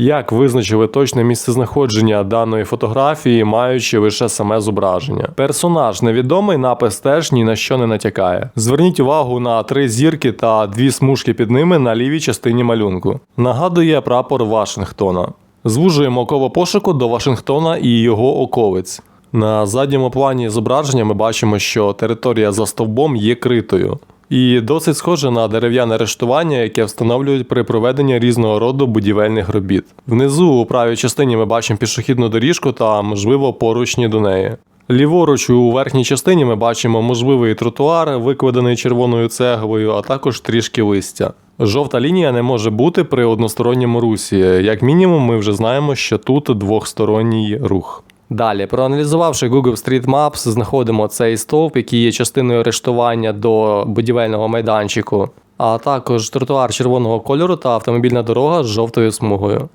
Як визначили точне місцезнаходження даної фотографії, маючи лише саме зображення? Персонаж невідомий, напис теж ні на що не натякає. Зверніть увагу на три зірки та дві смужки під ними на лівій частині малюнку. Нагадує прапор Вашингтона. Звужуємо коло пошуку до Вашингтона і його околиць. На задньому плані зображення ми бачимо, що територія за стовбом є критою. І досить схоже на дерев'яне рештування, яке встановлюють при проведенні різного роду будівельних робіт. Внизу у правій частині ми бачимо пішохідну доріжку та, можливо, поручні до неї. Ліворуч у верхній частині ми бачимо можливий тротуар, викладений червоною цеглою, а також трішки листя. Жовта лінія не може бути при односторонньому русі. Як мінімум, ми вже знаємо, що тут двохсторонній рух. Далі, проаналізувавши Google Street Maps, знаходимо цей стовп, який є частиною арештування до будівельного майданчику, а також тротуар червоного кольору та автомобільна дорога з жовтою смугою.